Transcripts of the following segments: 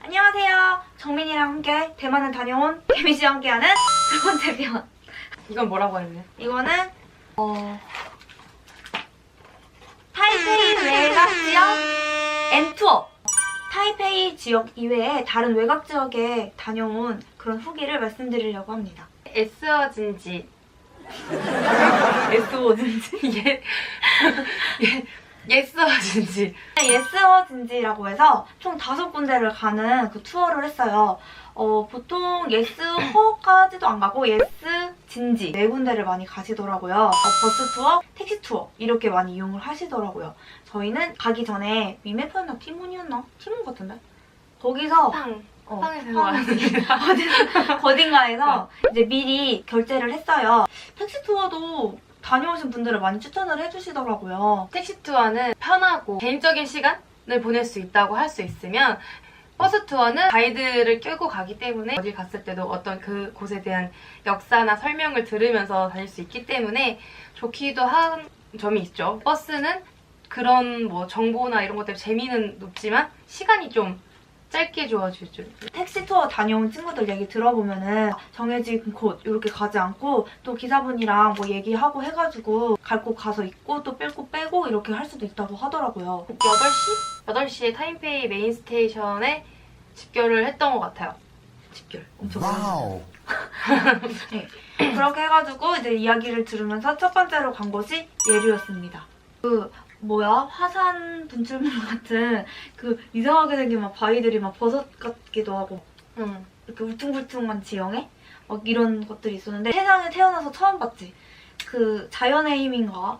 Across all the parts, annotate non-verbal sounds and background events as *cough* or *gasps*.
안녕하세요. 정민이랑 함께 대만을 다녀온 개미 씨와 함께하는 두 번째 편. 이건 뭐라고 했냐? 이거는 어 타이페이 외곽 지역 엔투어. 타이페이 지역 이외에 다른 외곽 지역에 다녀온 그런 후기를 말씀드리려고 합니다. 에스어진지 *laughs* 에스워진지. *laughs* 예, 예, 예스어진지 예스워진지라고 해서 총 다섯 군데를 가는 그 투어를 했어요. 어, 보통 예스허까지도 안 가고 예스진지 네 군데를 많이 가시더라고요. 어, 버스 투어, 택시 투어 이렇게 많이 이용을 하시더라고요. 저희는 가기 전에 위메프였나 티몬이었나? 티몬 같은데? 거기서 팡 어, *laughs* 어디서 어딘가에서 이제 미리 결제를 했어요. 택시 투어도 다녀오신 분들을 많이 추천을 해주시더라고요. 택시 투어는 편하고 개인적인 시간을 보낼 수 있다고 할 수 있으면 버스 투어는 가이드를 끌고 가기 때문에 어딜 갔을 때도 어떤 그 곳에 대한 역사나 설명을 들으면서 다닐 수 있기 때문에 좋기도 한 점이 있죠. 버스는 그런 뭐 정보나 이런 것 때문에 재미는 높지만 시간이 좀 짧게 주어지죠. 택시 투어 다녀온 친구들 얘기 들어보면은 정해진 곳 이렇게 가지 않고 또 기사분이랑 뭐 얘기하고 해가지고 갈 곳 가서 있고 또 뺄 곳 빼고 이렇게 할 수도 있다고 하더라고요. 8시? 8시에 타임페이 메인 스테이션에 집결을 했던 것 같아요. 집결 엄청 와우. 그렇게 해가지고 이제 이야기를 들으면서 첫 번째로 간 곳이 예류였습니다. 그 뭐야 화산 분출물 *laughs* 같은 그 이상하게 생긴 막 바위들이 막 버섯 같기도 하고 응. 이렇게 울퉁불퉁한 지형에 막 이런 것들이 있었는데 세상에 태어나서 처음 봤지. 그 자연의 힘인가?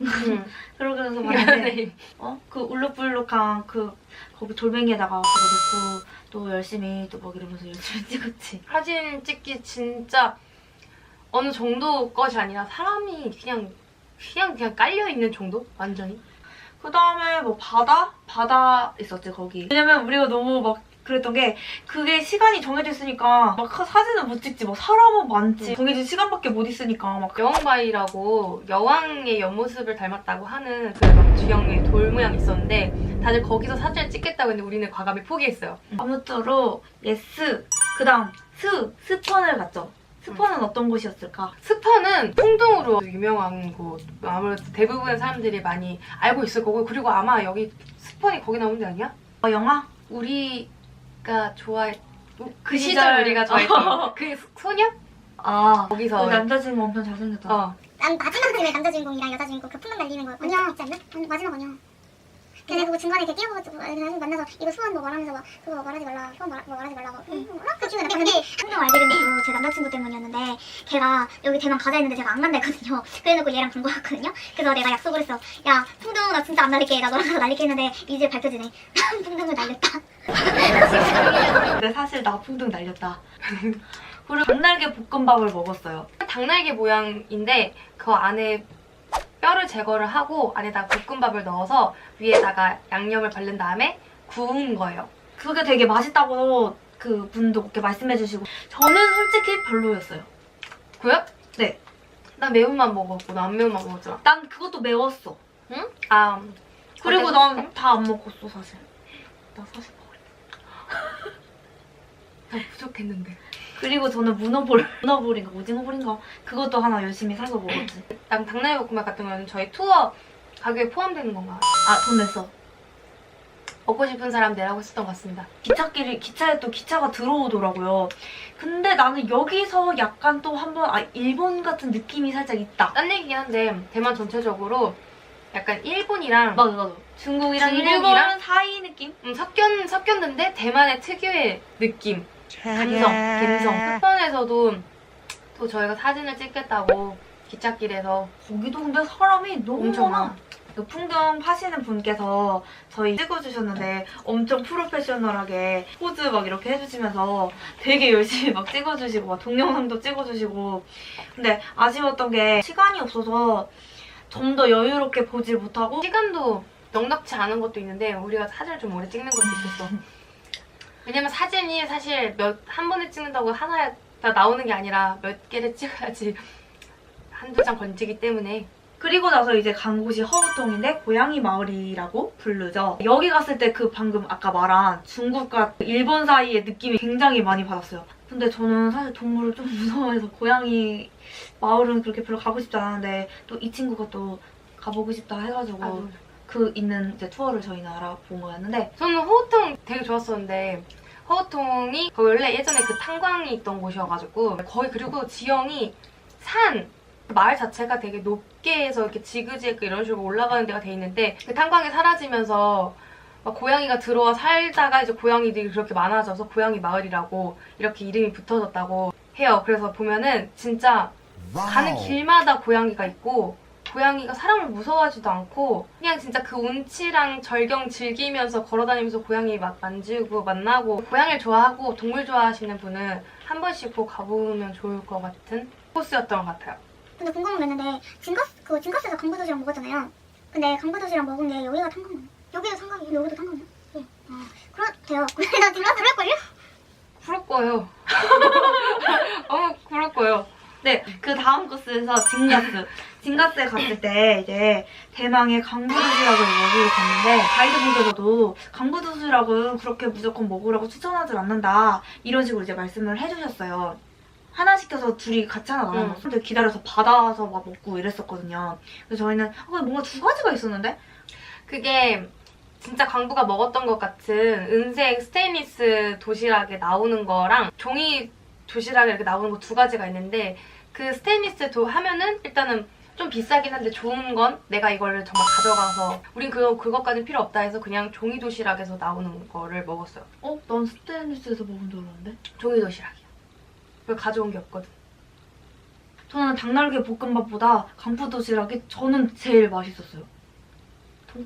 응. *laughs* 그러면서 봤는데 어? 그 울룩불룩한 그 거기 돌멩이에다가 그거 넣고 또 열심히 또 막 이러면서 열심히 *laughs* 찍었지. 사진 찍기 진짜 어느 정도 것이 아니라 사람이 그냥 그냥 그냥 깔려 있는 정도? 완전히. 그 다음에 뭐 바다? 바다 있었지 거기. 왜냐면 우리가 너무 막 그랬던 게 그게 시간이 정해져 있으니까 막 사진을 못 찍지 막 사람은 많지 응. 정해진 시간밖에 못 있으니까 막 여왕바위라고 여왕의 옆모습을 닮았다고 하는 그 주형의 돌 모양이 있었는데 다들 거기서 사진을 찍겠다고 했는데 우리는 과감히 포기했어요. 아무쪼록 예스 그 다음 스 스펀을 갔죠. 스펀은 어떤 곳이었을까? 스퍼는 풍등으로 유명한 곳. 아무래도 대부분의 사람들이 많이 알고 있을 거고 그리고 아마 여기 스펀이 거기 나오는 데 아니야? 어, 영화? 우리가 좋아했 그그 시절 시절. 우리가 좋아했던 그 소녀? 아 거기서 그 남자친구 엄청 잘생겼다. 어 난 마지막쯤에 남자 주인공이랑 여자 주인공 그 풍선 날리는 거 아니야 있지 않나? 마지막 아니야 근데 그거 중간에 이렇게 뛰어가지고 나중에 만나서 이거 소원 뭐 말하면서 막 그거 말하지 말라 소원 말, 뭐 말하지 말라고 응, 뭐라? 그 중에 근데 풍경 알게 된 것도 제 남자친구 때문이었는데 걔가 여기 대만 가자 했는데 제가 안 간다 했거든요. *laughs* 그래놓고 얘랑 간 거였거든요. 그래서 내가 약속을 했어. 야 풍등 나 진짜 안 날릴게. 나 너랑 가서 날릴게 했는데 이제 밝혀지네. *laughs* 풍등을 날렸다. *laughs* 근데 사실 나 풍등 날렸다. 그리고 닭날개 볶음밥을 먹었어요. 닭날개 모양인데 그 안에 뼈를 제거를 하고 안에다가 볶음밥을 넣어서 위에다가 양념을 바른 다음에 구운 거예요. 그게 되게 맛있다고 그 분도 그렇게 말씀해주시고 저는 솔직히 별로였어요. 구요? 네. 나 매운맛 먹었고 나안 매운맛 먹었잖아. 난 그것도 매웠어. 응? 아 그리고 어땠어? 난다 안 먹었어 사실. 나 사실 먹으려. 나 부족했는데. 그리고 저는 문어볼, 문어볼인가 오징어볼인가 그것도 하나 열심히 사서 먹었지. 난 닭날개 볶음밥 같은 거는 저희 투어 가격에 포함되는 건가? 아 돈 냈어. 먹고 싶은 사람 내라고 했었던 것 같습니다. 기차길이 기차에 또 기차가 들어오더라고요. 근데 나는 여기서 약간 또 한번 아 일본 같은 느낌이 살짝 있다. 딴 얘기긴 한데 대만 전체적으로 약간 일본이랑 맞아 맞아. 중국이랑 중국이랑? 일본 사이 느낌? 음, 섞였, 섞였는데 대만의 특유의 느낌 감성, 감성. 스펀에서도 또 저희가 사진을 찍겠다고 기찻길에서. 거기도 근데 사람이 너무 엄청 많아. 풍경 하시는 분께서 저희 찍어주셨는데 엄청 프로페셔널하게 포즈 막 이렇게 해주시면서 되게 열심히 막 찍어주시고 막 동영상도 찍어주시고. 근데 아쉬웠던 게 시간이 없어서 좀 더 여유롭게 보질 못하고 시간도 넉넉치 않은 것도 있는데 우리가 사진을 좀 오래 찍는 것도 있었어 왜냐면 사진이 사실 몇 한 번에 찍는다고 하나 다 나오는 게 아니라 몇 개를 찍어야지 *laughs* 한두 장 건지기 때문에 그리고 나서 이제 간 곳이 허우통인데 고양이 마을이라고 부르죠. 여기 갔을 때 그 방금 아까 말한 중국과 일본 사이의 느낌이 굉장히 많이 받았어요. 근데 저는 사실 동물을 좀 *laughs* 무서워해서 고양이 마을은 그렇게 별로 가고 싶지 않았는데 또 이 친구가 또 가보고 싶다 해가지고 아, 그 있는 이제 투어를 저희는 알아본 거였는데 저는 호우통 되게 좋았었는데 허우통이 원래 예전에 그 탄광이 있던 곳이어가지고 거기 그리고 지형이 산 마을 자체가 되게 높게 해서 이렇게 지그재그 이런 식으로 올라가는 데가 돼 있는데 그 탄광이 사라지면서 막 고양이가 들어와 살다가 이제 고양이들이 그렇게 많아져서 고양이 마을이라고 이렇게 이름이 붙어졌다고 해요. 그래서 보면은 진짜 가는 길마다 고양이가 있고 고양이가 사람을 무서워하지도 않고 그냥 진짜 그 운치랑 절경 즐기면서 걸어다니면서 고양이 막 만지고 만나고 고양이를 좋아하고 동물 좋아하시는 분은 한 번씩 꼭 가보면 좋을 것 같은 코스였던 것 같아요. 근데 궁금한 게 있는데 진가스 그 진가스에서 강부도시락 먹었잖아요. 근데 강부도시락 먹은 게 여기가 탄광이에요. 여기도 탄광이에요. 여기도 탄광이에요. 네. 아 그렇대요. *laughs* 근데 나 진가스 그럴걸요? 부를 거예요. 어머 부를 거예요. 네, 그 다음 코스에서 진가스. 진가스에 갔을 때 이제 대망의 강부도시락을 먹으러 갔는데 가이드분께서도 강부도시락은 그렇게 무조건 먹으라고 추천하지 않는다 이런 식으로 이제 말씀을 해주셨어요. 하나 시켜서 둘이 같이 하나 나눠 응. 먹는데 기다려서 받아서 막 먹고 이랬었거든요. 그래서 저희는 아, 뭔가 두 가지가 있었는데 그게 진짜 광부가 먹었던 것 같은 은색 스테인리스 도시락에 나오는 거랑 종이 도시락에 이렇게 나오는 거 두 가지가 있는데 그 스테인리스 도 하면은 일단은 좀 비싸긴 한데 좋은 건 내가 이거를 정말 가져가서 우린 그거 그것까진 필요 없다 해서 그냥 종이 도시락에서 나오는 거를 먹었어요. 어? 난 스테인리스에서 먹은 줄 알았는데? 종이 도시락이야. 그걸 가져온 게 없거든. 저는 닭날개 볶음밥보다 강부도시락이 저는 제일 맛있었어요.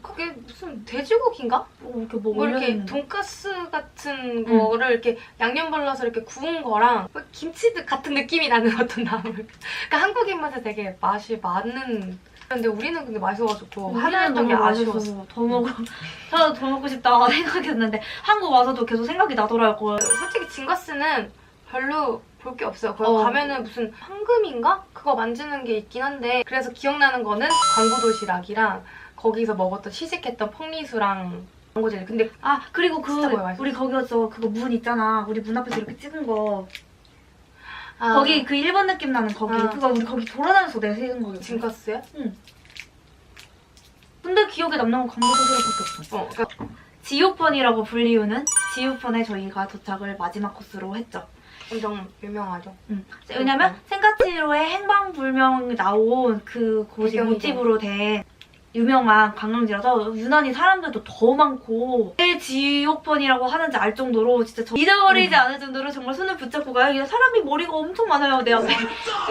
그게 무슨 돼지고기인가? 어, 이렇게 뭐뭐 이렇게 올려있는데. 돈가스 같은 거를 이렇게 양념 발라서 이렇게 구운 거랑 뭐 김치 같은 느낌이 나는 *laughs* 어떤 나물. 그러니까 한국 입맛에 되게 맛이 맞는. 근데 우리는 근데 맛있어가지고 하나였던 게 아쉬웠어. 더 먹고 하나 더 먹고 싶다 *laughs* 생각했는데 한국 와서도 계속 생각이 나더라고요. 솔직히 진가스는 별로 볼 게 없어요. 거기 어. 가면은 무슨 황금인가? 그거 만지는 게 있긴 한데 그래서 기억나는 거는 광고 도시락이랑 거기서 먹었던 시식했던 펑리수랑 광고젤리. 근데 아 그리고 그 진짜 뭐야, 맛있어. 우리 거기서 그거 문 있잖아. 우리 문 앞에서 이렇게 찍은 거 아, 거기 그 일본 느낌 나는 거기 아. 그거 우리 거기 돌아다녀서 내가 세운 거였어. 진가스야? 근데 기억에 남는 건 강부도시락밖에 없어. 어, 그러니까 지오펀이라고 불리우는 지오펀에 저희가 도착을 마지막 코스로 했죠. 엄청 유명하죠. 음. 왜냐면 센카치로의 행방불명 나온 그 곳이 배경이 모티브로 된 유명한 관광지라서 유난히 사람들도 더 많고 왜 지옥번이라고 하는지 알 정도로 진짜 저 잊어버리지 않을 정도로 정말 손을 붙잡고 가요. 이 사람이 머리가 엄청 많아요. 내 앞에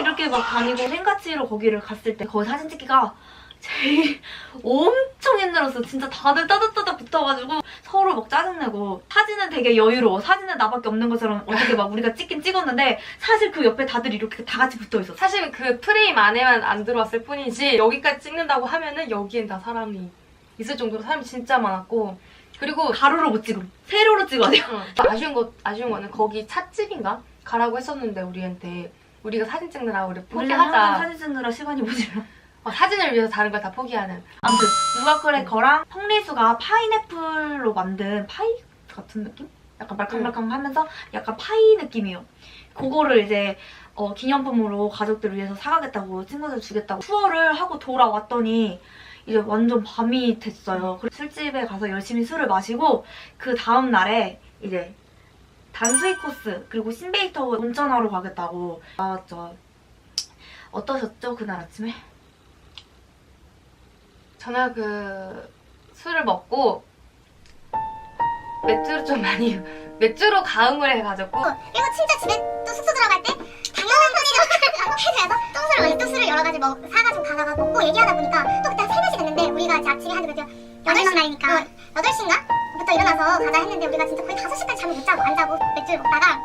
이렇게 막 다니고 센카치로 거기를 갔을 때 거기 사진 찍기가 제일 *laughs* 엄청 힘들었어. 진짜 다들 따닥따닥 붙어가지고 서로 막 짜증내고 사진은 되게 여유로워. 사진은 나밖에 없는 것처럼 어떻게 막 우리가 찍긴 찍었는데 사실 그 옆에 다들 이렇게 다 같이 붙어 있었어. 사실 그 프레임 안에만 안 들어왔을 뿐이지 여기까지 찍는다고 하면은 여기엔 다 사람이 있을 정도로 사람이 진짜 많았고 그리고 가로로 못 찍음. 세로로 찍어야 돼요. 응. 아쉬운 거 아쉬운 거는 거기 찻집인가 가라고 했었는데 우리한테 우리가 사진 찍느라 우리 포기하자 사진 찍느라 시간이 모자라. 어, 사진을 위해서 다른 걸 다 포기하는 아무튼 누가 그래 거랑 펑리수가 파인애플로 만든 파이 같은 느낌? 약간 말캉말캉하면서 약간 파이 느낌이에요. 그거를 이제 어, 기념품으로 가족들 위해서 사가겠다고 친구들 주겠다고 투어를 하고 돌아왔더니 이제 완전 밤이 됐어요. 그래서 술집에 가서 열심히 술을 마시고 그 다음 날에 이제 단수이 코스 그리고 신베이터 온천하러 가겠다고 나왔죠. 어떠셨죠 그날 아침에? 저는 그 술을 먹고 맥주를 좀 많이 *laughs* 맥주로 가음을 해가지고. 그리고 진짜 집에 또 숙소 들어갈 때 당연한 편의점 해줘서 또 술을 원래 또 술을 여러 가지 먹 사가지고 가다가 먹고 얘기하다 보니까 또 그때 한 3, 4시 됐는데 우리가 이제 아침에 한 그죠. 8시 날이니까. 어, 8시인가? 부터 일어나서 가자 했는데 우리가 진짜 거의 5시까지 잠을 못 자고 안 자고 맥주를 먹다가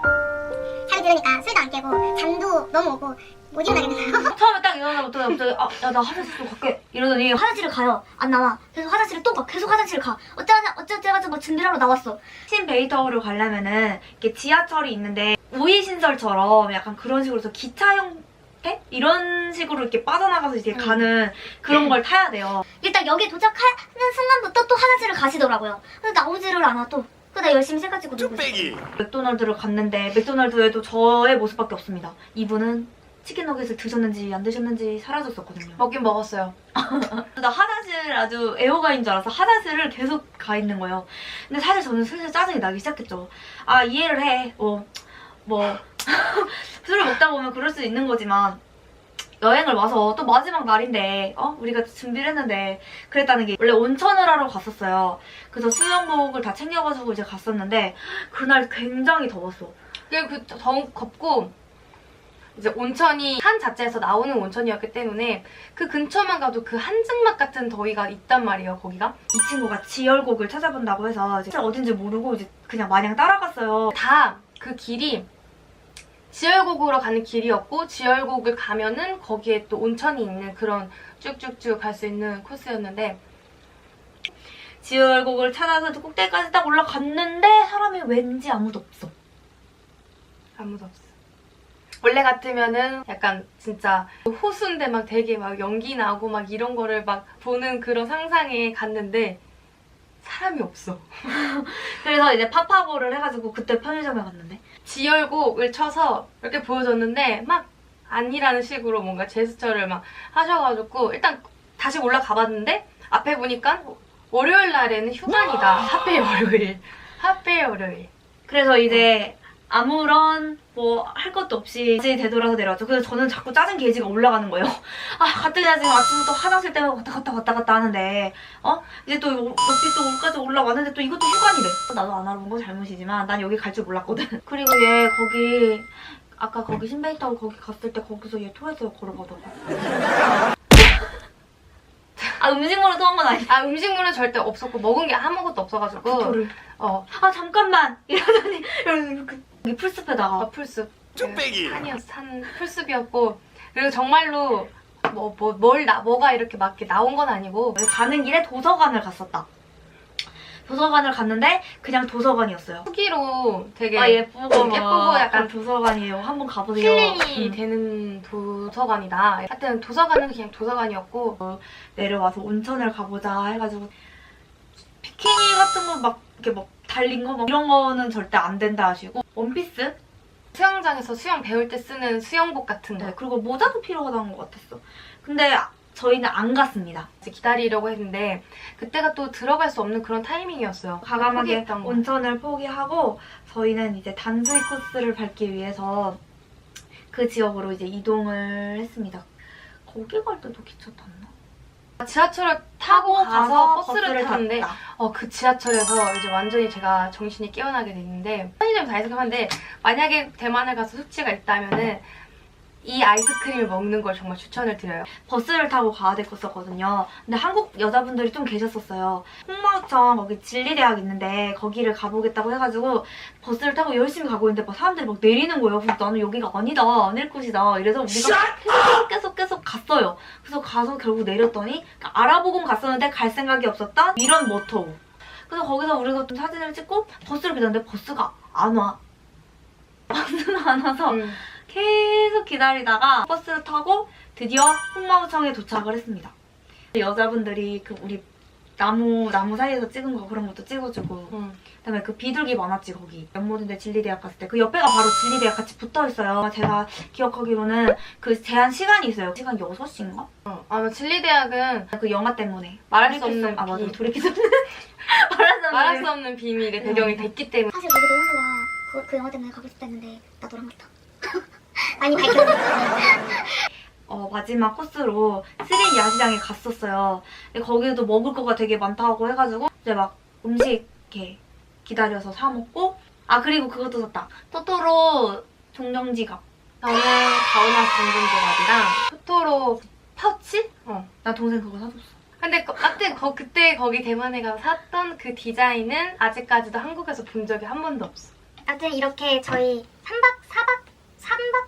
잠이 들으니까 술도 안 깨고 잠도 너무 오고 못 일어나겠는 거예요 처음에 딱 일어나부터 갑자기 아, 야, 나 화장실 좀 갈게. 이러더니 화장실을 가요. 안 나와. 그래서 화장실을 또 가. 계속 화장실을 가. 어쩌자 어쩌자 해가지고 막 준비를 하러 나왔어. 신베이터를 가려면은 이렇게 지하철이 있는데 우이신설처럼 약간 그런 식으로 해서 기차형 해? 이런 식으로 이렇게 빠져나가서 이렇게 음. 가는 그런 걸 타야 돼요. 일단 여기 도착하는 순간부터 또 화장실을 가시더라고요. 근데 나오지를 않아 또. 그래서 열심히 있어요. 뚝배기 맥도날드를 갔는데 맥도날드에도 저의 모습밖에 없습니다. 이분은 치킨 너겟을 드셨는지 안 드셨는지 사라졌었거든요. 먹긴 먹었어요. *laughs* 나 화장실 아주 애호가인 줄 알아서 화장실을 계속 가 있는 거예요. 근데 사실 저는 슬슬 짜증이 나기 시작했죠. 아 이해를 해. 뭐 뭐. *laughs* 술을 먹다 보면 그럴 수 있는 거지만 여행을 와서 또 마지막 날인데 어 우리가 준비를 했는데 그랬다는 게 원래 온천을 하러 갔었어요. 그래서 수영복을 다 챙겨가지고 이제 갔었는데 그날 굉장히 더웠어. 그리고 그 더욱 덥고 이제 온천이 산 자체에서 나오는 온천이었기 때문에 그 근처만 가도 그 한증막 같은 더위가 있단 말이에요 거기가 이 친구가 지열곡을 찾아본다고 해서 이제 어딘지 모르고 이제 그냥 마냥 따라갔어요. 다 그 길이 지열곡으로 가는 길이었고 지열곡을 가면은 거기에 또 온천이 있는 그런 쭉쭉쭉 갈 수 있는 코스였는데 지열곡을 찾아서 꼭대기까지 딱 올라갔는데 사람이 왠지 아무도 없어. 아무도 없어. 원래 같으면은 약간 진짜 호수인데 막 되게 막 연기 나고 막 이런 거를 막 보는 그런 상상에 갔는데 사람이 없어. *laughs* 그래서 이제 파파고를 해가지고 그때 편의점에 갔는데 지열곡을 쳐서 이렇게 보여줬는데 막 아니라는 식으로 뭔가 제스처를 막 하셔가지고 일단 다시 올라가 봤는데 앞에 보니까 월요일 날에는 휴관이다. *gasps* 하필 월요일. 하필 월요일. 그래서 이제 아무런 뭐 할 것도 없이 다시 되돌아서 내려왔죠. 그래서 저는 자꾸 짜증 게이지가 올라가는 거예요. *laughs* 아 가뜩이나 지금 아침부터 화장실 때문에 왔다 갔다 왔다 갔다 하는데 어 이제 또 여기 또 여기까지 올라왔는데 또 이것도 휴관이래. 나도 안 알아본 건 잘못이지만 난 여기 갈 줄 몰랐거든. *laughs* 그리고 얘 거기 아까 거기 신베이 타고 거기 갔을 때 거기서 얘 토했어요 걸어가다가. *laughs* 아 음식물로 토한 건 아니야. 아 음식물은 절대 없었고 먹은 게 아무것도 없어가지고 토를. 어 아 잠깐만 이러더니 이렇게 여기 풀숲에다가 어, 풀숲 뚝배기 산이었어 산 풀숲이었고 그리고 정말로 뭐 뭐뭘나 뭐가 이렇게 막 이렇게 나온 건 아니고 가는 길에 도서관을 갔었다. 도서관을 갔는데 그냥 도서관이었어요. 후기로 되게 아 예쁘고 어, 예쁘고 약간 도서관이에요. 한번 가보세요. 힐링이 음. 되는 도서관이다. 하여튼 도서관은 그냥 도서관이었고 내려와서 온천을 가보자 해가지고 비키니 같은 거 막 이렇게 막 달린 거 막 이런 거는 절대 안 된다 하시고 원피스 수영장에서 수영 배울 때 쓰는 수영복 같은 거 네 그리고 모자도 필요하다는 것 같았어. 근데 저희는 안 갔습니다. 이제 기다리려고 했는데 그때가 또 들어갈 수 없는 그런 타이밍이었어요. 과감하게. 온천을 포기하고 저희는 이제 단수이 코스를 밟기 위해서 그 지역으로 이제 이동을 했습니다. 거기 갈 때도 기차 탔나? 지하철을 타고 가서 버스를 탔는데 탔다. 어, 그 지하철에서 이제 완전히 제가 정신이 깨어나게 됐는데 편의점 다 생각하는데 만약에 대만을 가서 숙취가 있다면은 이 아이스크림을 먹는 걸 정말 추천을 드려요. 버스를 타고 가야 됐었거든요. 근데 한국 여자분들이 좀 계셨었어요. 홍마우청 거기 진리대학 있는데 거기를 가보겠다고 해가지고 버스를 타고 열심히 가고 있는데 막 사람들이 막 내리는 거예요. 그래서 나는 여기가 아니다, 안낼 곳이다. 이래서 우리가 계속 계속 계속 갔어요. 그래서 가서 결국 내렸더니 그러니까 알아보곤 갔었는데 갈 생각이 없었던 이런 모토. 그래서 거기서 우리가 좀 사진을 찍고 버스를 기다렸는데 버스가 안 와. *laughs* 버스는 안 와서 음. 계속 기다리다가 버스를 타고 드디어 홍마우청에 도착을 했습니다. 여자분들이 그 우리 나무 나무 사이에서 찍은 거 그런 것도 찍어주고 음. 그다음에 그 비둘기 많았지 거기 연모인데 진리대학 갔을 때 그 옆에가 바로 진리대학 같이 붙어 있어요. 제가 기억하기로는 그 제한 시간이 있어요. 시간 6시인가? 어. 아마 진리대학은 그 영화 때문에 말할 수 없는 아 맞아 비- 돌이킬 수 없는 말할 수 없는 말할 수 없는 비밀의 배경이 됐기 때문에 사실 거기 너무 좋아. 그, 그 영화 때문에 가고 싶었는데 나 너랑 같아. 아니 밝혔네. 어, 마지막 코스로 스린 야시장에 갔었어요. 근데 거기도 먹을 거가 되게 많다고 해가지고 이제 막 음식 이렇게 기다려서 사 먹고 아 그리고 그것도 샀다. 토토로 종정지 갑. 저는 가오나스 전동지갑이랑 토토로 파우치? 어. 나 동생 그거 사줬어. 근데 거- 하여튼 거, 그때 거기 대만에 가서 샀던 그 디자인은 아직까지도 한국에서 본 적이 한 번도 없어. 하여튼 이렇게 저희 3박 4박 3박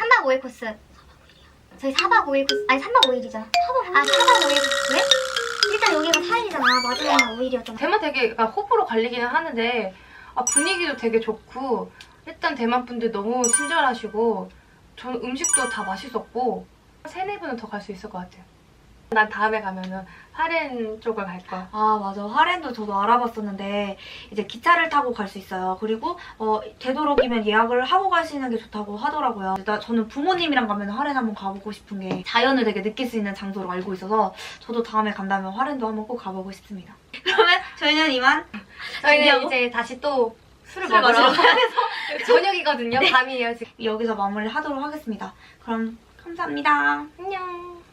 3박 5일 코스. 저희 4박 5일 코스 아니 3박 5일이잖아 아 4박 5일 코스. 왜? 일단 여기가 4일이잖아. 마지막은 5일이었잖아. 대만 되게 약간 호불호 갈리기는 하는데 아, 분위기도 되게 좋고 일단 대만 분들 너무 친절하시고 저는 음식도 다 맛있었고 세네 분은 더 갈 수 있을 것 같아요. 난 다음에 가면은 화렌 쪽을 갈 거야. 아 맞아 화렌도 저도 알아봤었는데 이제 기차를 타고 갈 수 있어요 그리고 어, 되도록이면 예약을 하고 가시는 게 좋다고 하더라고요 나, 저는 부모님이랑 가면 화렌 한번 가보고 싶은 게 자연을 되게 느낄 수 있는 장소로 알고 있어서 저도 다음에 간다면 화렌도 한번 꼭 가보고 싶습니다 *laughs* 그러면 저희는 이만 저희는? 이제 다시 또 술을 술 먹으러 돼서 *laughs* 저녁이거든요. 밤이에요 지금. 여기서 마무리를 하도록 하겠습니다 그럼 감사합니다 안녕.